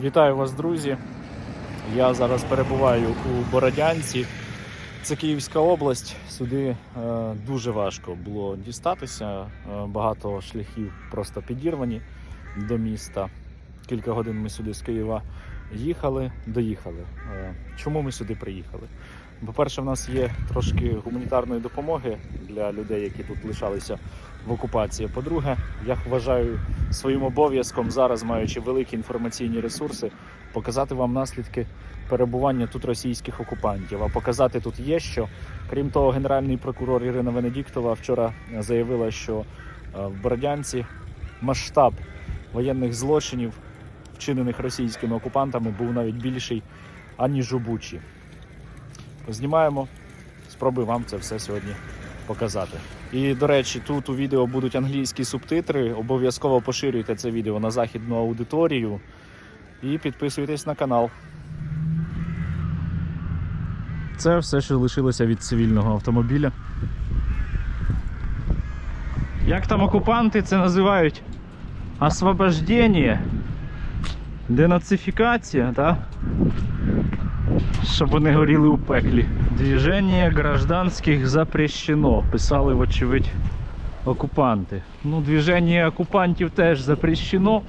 Вітаю вас, друзі. Я зараз перебуваю у Бородянці. Це Київська область. Сюди е, дуже важко було дістатися. Е, багато шляхів просто підірвані до міста. Кілька годин ми сюди з Києва їхали, доїхали. Е, чому ми сюди приїхали? По-перше, в нас є трошки гуманітарної допомоги для людей, які тут лишалися в окупації. По-друге, я вважаю своїм обов'язком зараз, маючи великі інформаційні ресурси, показати вам наслідки перебування тут російських окупантів. А показати тут є що. Крім того, генеральний прокурор Ірина Венедіктова вчора заявила, що е, в Бородянці масштаб воєнних злочинів, вчинених російськими окупантами, був навіть більший аніж у Бучі. Знімаємо, спробую вам це все сьогодні показати. І до речі, тут у відео будуть англійські субтитри. Обов'язково поширюйте це відео на західну аудиторію і підписуйтесь на канал. Це все, що лишилося від цивільного автомобіля. Як там окупанти це називають? Освобождення, денацифікація, так? Щоб вони горіли у пеклі. Движення гражданських запрещено, писали, вочевидь, окупанти. Ну, движення окупантів теж запрещено.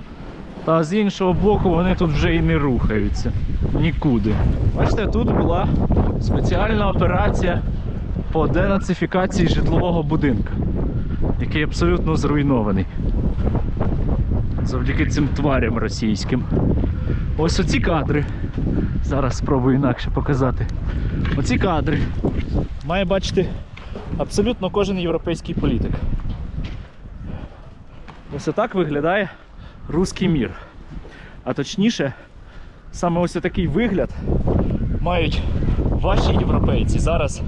Та з іншого боку вони тут вже і не рухаються. Нікуди. Бачите, тут була спеціальна операція по денацифікації житлового будинку, який абсолютно зруйнований. Завдяки цим тварям російським. Ось оці кадри. Зараз спробую інакше показати. Оці кадри має бачити абсолютно кожен європейський політик. Ось отак виглядає руський мір. А точніше, саме ось такий вигляд мають ваші європейці зараз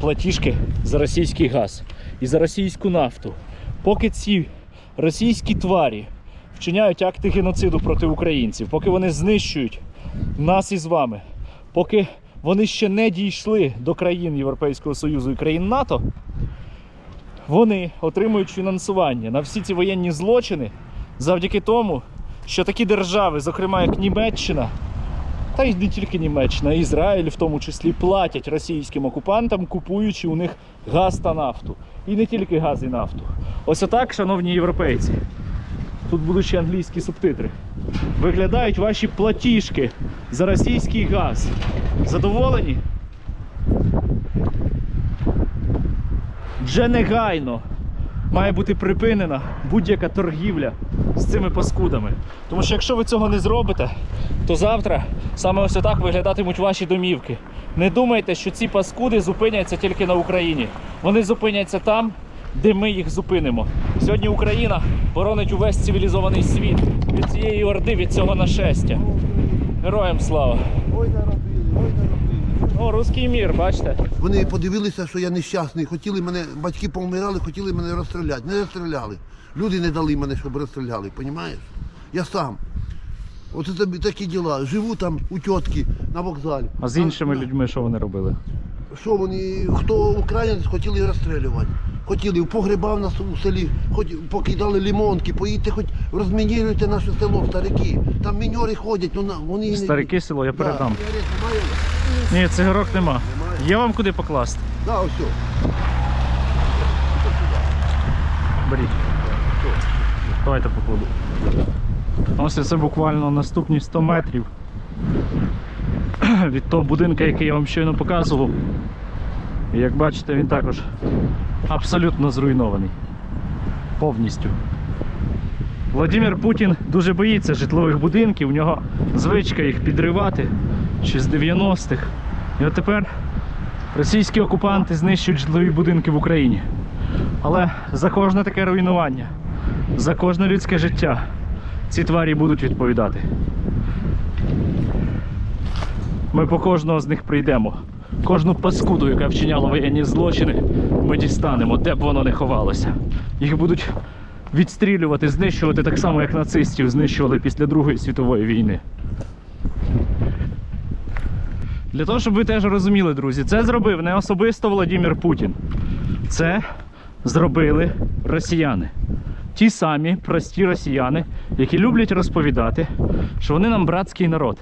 платіжки за російський газ і за російську нафту. Поки ці російські тварі вчиняють акти геноциду проти українців, поки вони знищують нас із вами, поки вони ще не дійшли до країн Європейського Союзу і країн НАТО, вони отримують фінансування на всі ці воєнні злочини завдяки тому, що такі держави, зокрема як Німеччина, та й не тільки Німеччина, Ізраїль в тому числі платять російським окупантам, купуючи у них газ та нафту. І не тільки газ і нафту. Ось отак, шановні європейці. Тут будуть ще англійські субтитри. Виглядають ваші платіжки за російський газ. Задоволені? Вже негайно має бути припинена будь-яка торгівля з цими паскудами. Тому що якщо ви цього не зробите, то завтра саме ось так виглядатимуть ваші домівки. Не думайте, що ці паскуди зупиняться тільки на Україні. Вони зупиняться там, де ми їх зупинимо. Сьогодні Україна боронить увесь цивілізований світ від цієї орди, від цього нашестя. Героям слава! Ой, наробили, ой, наробили. О, руський мір, бачите? Вони подивилися, що я нещасний. Хотіли мене, батьки повмирали, хотіли мене розстріляти. Не розстріляли. Люди не дали мене, щоб розстріляли, розумієш? Я сам. Оце тобі такі діла. Живу там у тітки на вокзалі. А з іншими людьми що вони робили? Що вони, хто українець, хотіли розстрілювати. Хотіли в погреба в нас у селі, хоч покидали лимонки, поїдьте, хоч розмініруйте наше село, старики. Там міньори ходять, ну на- вони Старики село, я Да, передам. сигарет немає? Ні, цигарок нема. Немає. Є вам куди покласти? Да, ось. все. Беріть. Давайте покладу. Ось це буквально наступні 100 метрів від того будинку, який я вам щойно показував. І як бачите, він також абсолютно зруйнований. Повністю. Владимир Путін дуже боїться житлових будинків, у нього звичка їх підривати ще з 90-х. І от тепер російські окупанти знищують житлові будинки в Україні. Але за кожне таке руйнування, за кожне людське життя ці тварі будуть відповідати. Ми по кожного з них прийдемо. Кожну паскуду, яка вчиняла воєнні злочини, ми дістанемо, де б воно не ховалося. Їх будуть відстрілювати, знищувати так само, як нацистів знищували після Другої світової війни. Для того, щоб ви теж розуміли, друзі, це зробив не особисто Владимир Путін. Це зробили росіяни. Ті самі прості росіяни, які люблять розповідати, що вони нам братський народ.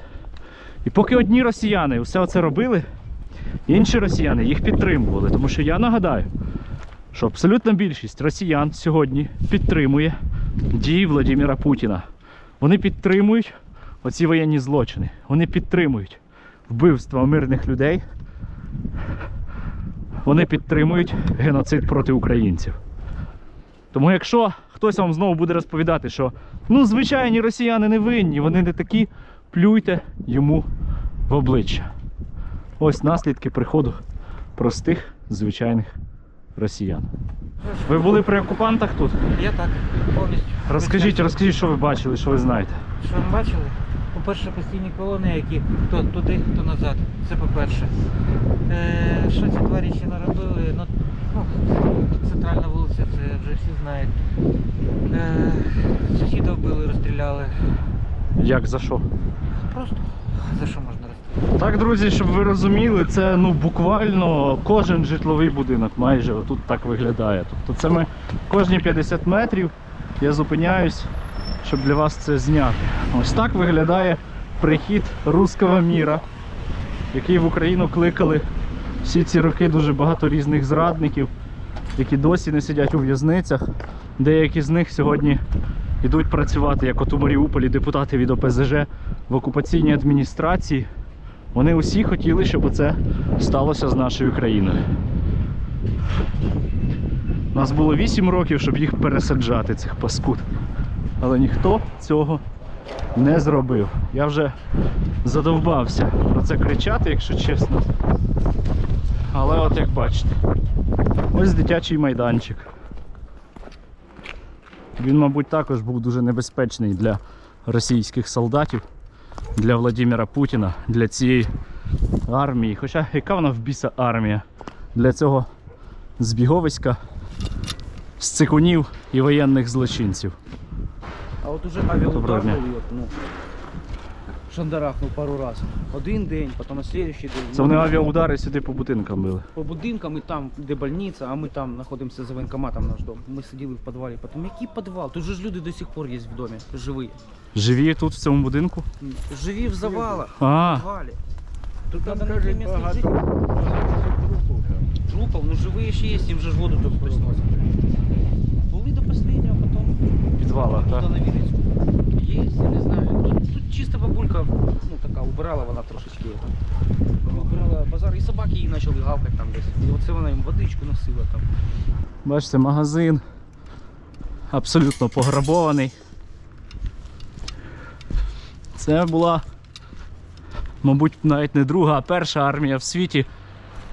І поки одні росіяни все це робили, інші росіяни їх підтримували. Тому що я нагадаю, що абсолютна більшість росіян сьогодні підтримує дії Владимира Путіна. Вони підтримують оці воєнні злочини. Вони підтримують вбивства мирних людей. Вони підтримують геноцид проти українців. Тому якщо хтось вам знову буде розповідати, що ну звичайні росіяни не винні, вони не такі, плюйте йому в обличчя. Ось наслідки приходу простих звичайних росіян. Ви були при окупантах тут? Я так, повністю. Розкажіть, розкажіть, що ви бачили, що ви знаєте. Що ви бачили? По-перше, постійні колони, які то туди, то назад. Це по-перше. Е, що ці тварі ще наробили? Ну, ну, центральна вулиця, це вже всі знають. Е, сусіда вбили, розстріляли. Як за що? Просто за що можна? Так, друзі, щоб ви розуміли, це ну буквально кожен житловий будинок майже отут так виглядає. Тобто це ми кожні 50 метрів я зупиняюсь, щоб для вас це зняти. Ось так виглядає прихід руського міра, який в Україну кликали всі ці роки дуже багато різних зрадників, які досі не сидять у в'язницях. Деякі з них сьогодні йдуть працювати, як от у Маріуполі депутати від ОПЗЖ в окупаційній адміністрації. Вони усі хотіли, щоб це сталося з нашою країною. У нас було 8 років, щоб їх пересаджати, цих паскуд. Але ніхто цього не зробив. Я вже задовбався про це кричати, якщо чесно. Але от як бачите, ось дитячий майданчик. Він, мабуть, також був дуже небезпечний для російських солдатів для Владимира Путіна, для цієї армії. Хоча яка вона в біса армія для цього збіговиська з цикунів і воєнних злочинців. А от уже авіаудар ну, шандарахнув пару раз. Один день, потім на слідуючий день. Це вони авіаудари сюди по будинкам били. По будинкам і там, де больниця, а ми там знаходимося за воєнкоматом наш дом. Ми сиділи в підвалі. Потім який підвал? Тут же ж люди до сих пор є в домі, живі. Живі тут в цьому будинку? Живі в завалах, в підвалі. Тут треба знайти місце жити. Трупов, ну живі ще є, їм же ж воду тут присносять. Були до останнього, а потім в підвалах, так? На Вінницьку. Є, я не знаю. Чисто бабулька, ну така, убирала вона трошечки. Убирала базар, і собаки її почали гавкати там десь. І оце вона їм водичку носила там. Бачите, магазин абсолютно пограбований. Це була, мабуть, навіть не друга, а перша армія в світі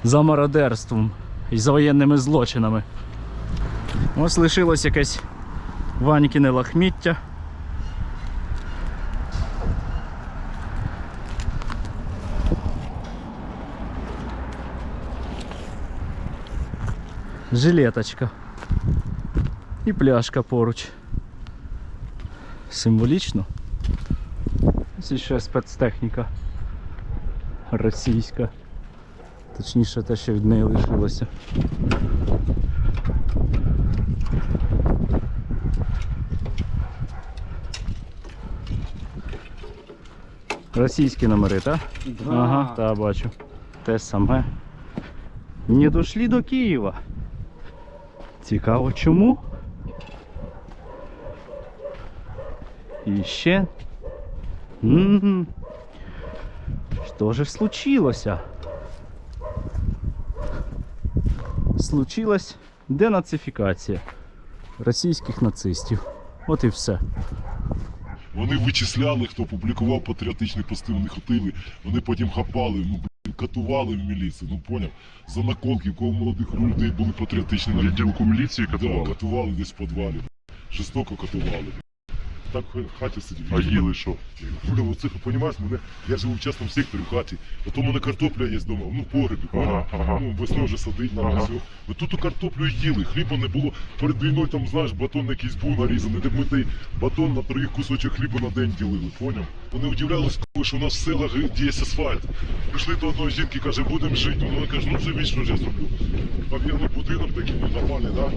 за мародерством і за воєнними злочинами. Ось лишилось якесь Ванькіне лахміття. Жилеточка. І пляшка поруч. Символічно. Ось ще спецтехніка російська. Точніше те, що від неї лишилося. Російські номери, так? Ага, та бачу. Те саме. Не дійшли до Києва. Цікаво чому? І ще. М, Що же случилося? Случилась денацифікація російських нацистів. От і все. Вони вичисляли, хто публікував патріотичні пости, вони хотіли, вони потім хапали, ну катували в міліції, ну поняв. За наколки, в кого молодих людей були патріотичні на Відділку міліції Да, катували. катували десь в підвалі. Жорстоко катували. Так в хаті сидів. А їли що? Ну, оце, розумієш, мене, я живу в частному секторі в хаті, потім у мене картопля є вдома, ну в погребі, поняв? ага. Ну, весною вже садить нам Ага. все. Ми тут ту картоплю їли, хліба не було. Перед війною там, знаєш, батон якийсь був нарізаний, де ми той батон на троїх кусочок хліба на день ділили, поняв? Вони удивлялись, коли що у нас в селах є асфальт. Прийшли до одної жінки, каже, будемо жити. Вона каже, ну що ж я зроблю. Побігли будинок такий, ну нормальний, да?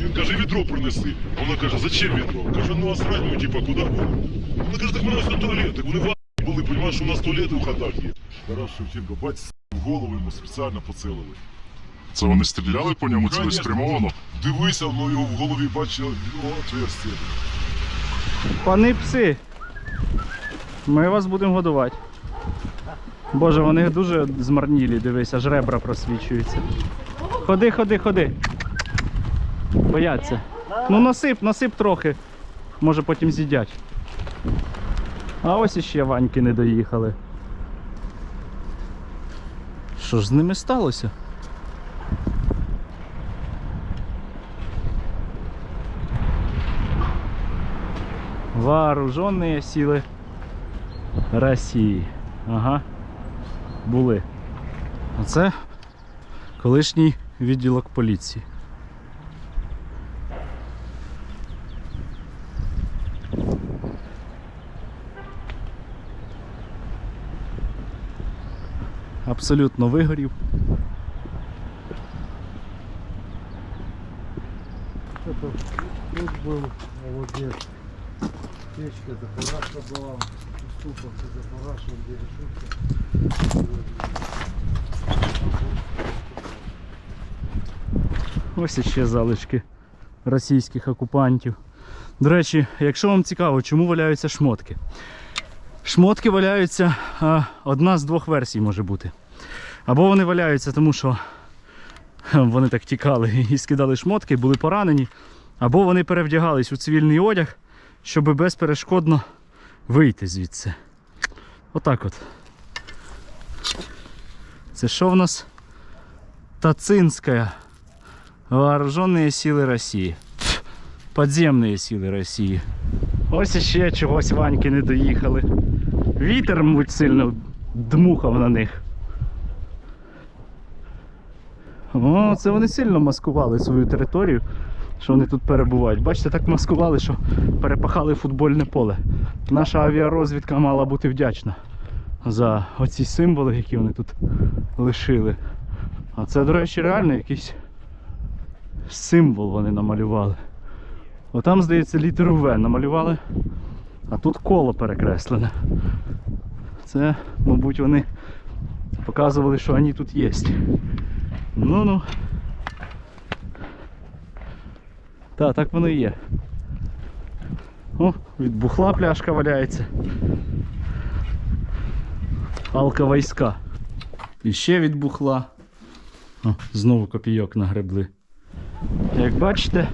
І він каже, відро принеси. Вона каже, зачем відро? Каже, ну а срать, ну типа, куди було? Вона каже, так у нас тут туалет. Так вони в були, розумієш, у нас туалети в хатах є. Тарас Шевченко, бать, в голову йому спеціально поцілили. Це вони стріляли по ньому цілеспрямовано? Дивися, ну його в голові бачив отверстие. Пани пси. Ми вас будемо годувати. Боже, вони дуже змарнілі, дивись, аж ребра просвічуються. Ходи, ходи, ходи. Бояться. Ну насип, насип трохи. Може потім з'їдять. А ось іще ваньки не доїхали. Що ж з ними сталося? Вооруженные силы Росії. Ага. Були. Оце колишній відділок поліції. Абсолютно вигорів. Тут был, а вот здесь печка, это параша была, уступок, это параша, где решетка. Ось іще залишки російських окупантів. До речі, якщо вам цікаво, чому валяються шмотки. Шмотки валяються, одна з двох версій може бути. Або вони валяються, тому що вони так тікали і скидали шмотки, були поранені, або вони перевдягались у цивільний одяг, щоб безперешкодно вийти звідси. Отак от. Це що в нас? Тацинська. Вооруженные силы России. Пф, Подземные сили Росії. Ось іще чогось Ваньки не доїхали. Вітер, мабуть, сильно дмухав на них. О, це вони сильно маскували свою територію, що вони тут перебувають. Бачите, так маскували, що перепахали футбольне поле. Наша авіарозвідка мала бути вдячна за оці символи, які вони тут лишили. А це, до речі, реально якийсь символ вони намалювали. Отам, здається, літеру В намалювали, а тут коло перекреслене. Це, мабуть, вони показували, що вони тут є. Ну-ну. Так, так воно і є. О, від бухла пляшка валяється. Алка війська. І ще від бухла. О, знову копійок нагребли. Як бачите,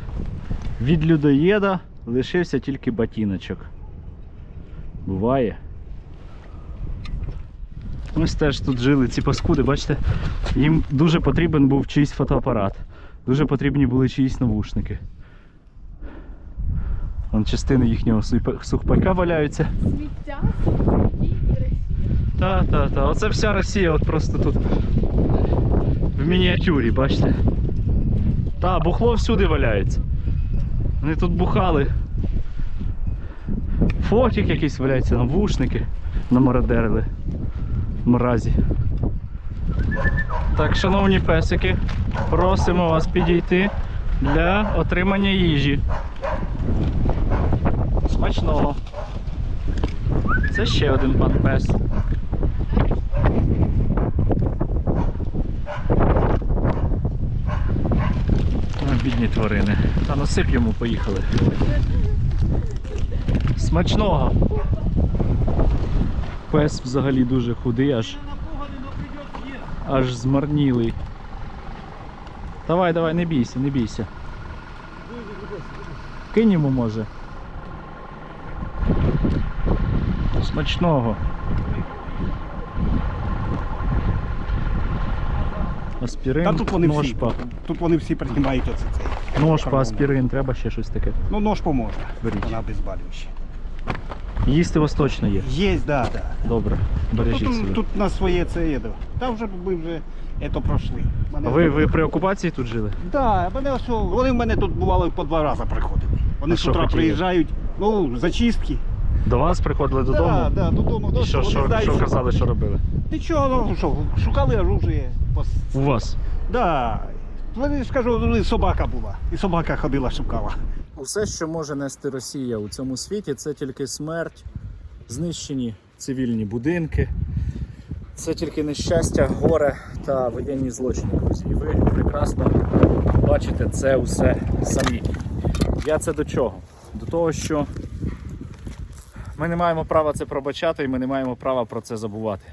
від людоєда лишився тільки ботиночок. Буває. Ось теж тут жили ці паскуди, бачите, їм дуже потрібен був чийсь фотоапарат. Дуже потрібні були чиїсь навушники. Вон частини їхнього сухпайка валяються. Сміття, і Росія. Та, та, та. Оце вся Росія от просто тут в мініатюрі, бачите? Та, бухло всюди валяється. Вони тут бухали. Фотик якийсь валяється, навушники намародерили. Мразі. Так, шановні песики, просимо вас підійти для отримання їжі. Смачного. Це ще один пан пес. Бідні тварини. Та насип йому поїхали. Смачного. Пес взагалі дуже худий, аж. Аж змарнілий. Давай, давай, не бійся, не бійся. Кинь йому може. Смачного. Аспірин, Та тут вони всі. ножпа. Тут вони всі приймають оце це. Ножпа, аспірин, треба ще щось таке. Ну, нож поможе. Беріть. Вона обезболююча. Їсти у вас точно є. Є, да, да. Добре, бережіть Тут, себе. тут на своє це є. Та вже ми вже це пройшли. Мене А ви, ви при окупації тут жили? Да, мене ось, вони в мене тут бували по два рази приходили. Вони А з що утра хотіли? приїжджають, ну, зачистки. До вас приходили додому? Да, да, додому. І Ну, що, що, знають, що казали, що робили? Нічого, ну що, шукали оружие. У вас? Да. Вони ж кажу, ну, собака була. І собака ходила, шукала. Усе, що може нести Росія у цьому світі, це тільки смерть, знищені цивільні будинки, це тільки нещастя, горе та воєнні злочини, друзі. І ви прекрасно бачите це усе самі. Я це до чого? До того, що ми не маємо права це пробачати і ми не маємо права про це забувати.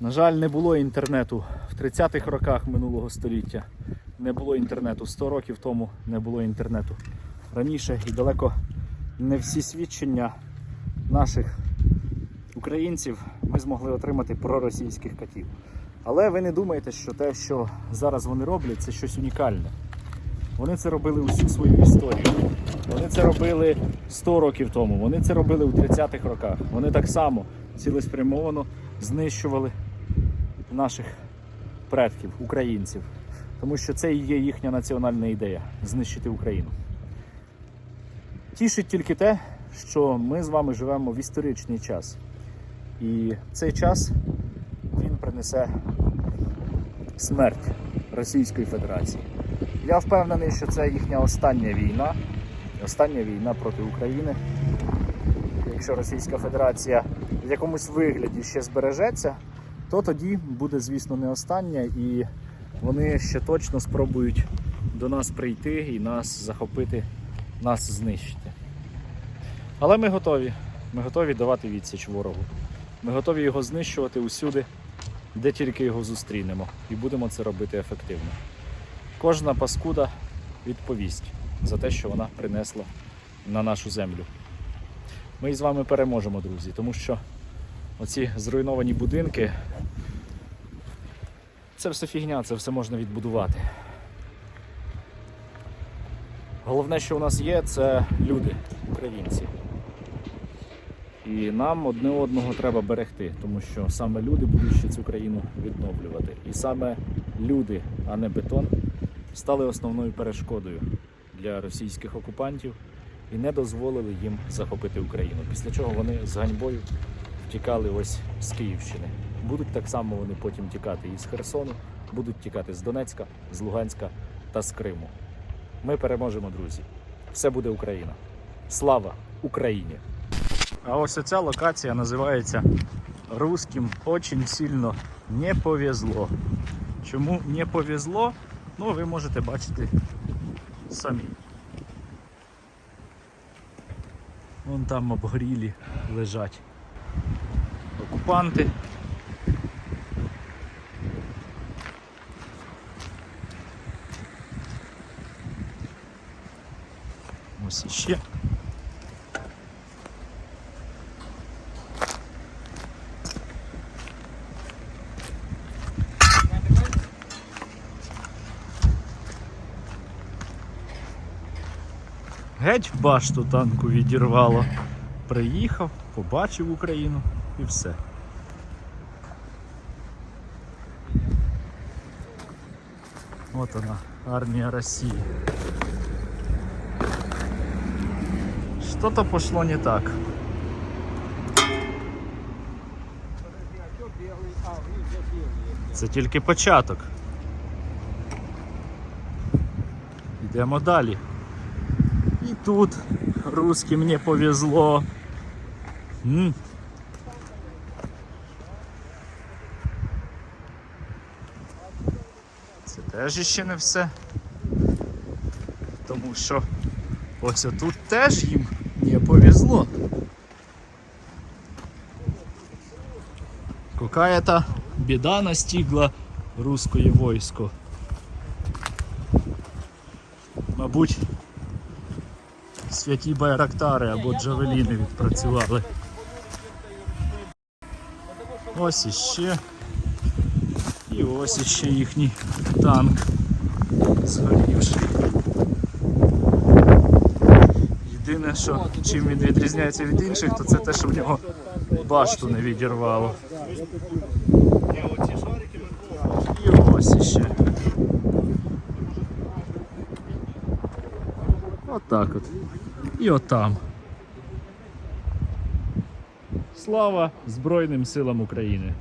На жаль, не було інтернету в 30-х роках минулого століття. Не було інтернету 100 років тому, не було інтернету раніше і далеко не всі свідчення наших українців ми змогли отримати про російських катів. Але ви не думаєте, що те, що зараз вони роблять, це щось унікальне. Вони це робили усю свою історію. Вони це робили 100 років тому, вони це робили у 30-х роках. Вони так само цілеспрямовано знищували наших предків, українців. Тому що це і є їхня національна ідея знищити Україну. Тішить тільки те, що ми з вами живемо в історичний час. І цей час він принесе смерть Російської Федерації. Я впевнений, що це їхня остання війна, остання війна проти України. Якщо Російська Федерація в якомусь вигляді ще збережеться, то тоді буде, звісно, не остання, і вони ще точно спробують до нас прийти і нас захопити, нас знищити. Але ми готові. Ми готові давати відсіч ворогу. Ми готові його знищувати усюди, де тільки його зустрінемо, і будемо це робити ефективно. Кожна паскуда відповість за те, що вона принесла на нашу землю. Ми з вами переможемо, друзі, тому що оці зруйновані будинки це все фігня, це все можна відбудувати. Головне, що у нас є, це люди, українці. І нам одне одного треба берегти, тому що саме люди будуть ще цю країну відновлювати. І саме люди, а не бетон, стали основною перешкодою для російських окупантів і не дозволили їм захопити Україну. Після чого вони з ганьбою втікали ось з Київщини. Будуть так само вони потім тікати і з Херсону, будуть тікати з Донецька, з Луганська та з Криму. Ми переможемо, друзі. Все буде Україна. Слава Україні! А ось оця локація називається Русским очень сильно не повезло. Чому не повезло? Ну, ви можете бачити самі. Вон там обгорілі лежать окупанти. Ось іще. Геть башту танку відірвало. Приїхав, побачив Україну і все. От вона, армія Росії. Что-то пошло не так. Це тільки початок. Йдемо далі. Тут русским не повезло. М. Це теж іще не все. Тому що ось отут теж їм не повезло. Какая-то біда настигла русское войско. Мабуть, святі байрактари або джавеліни відпрацювали. Ось іще. І ось іще їхній танк згорівший. Єдине, що чим він відрізняється від інших, то це те, що в нього башту не відірвало. І ось іще. Отак от і отам. Слава Збройним силам України!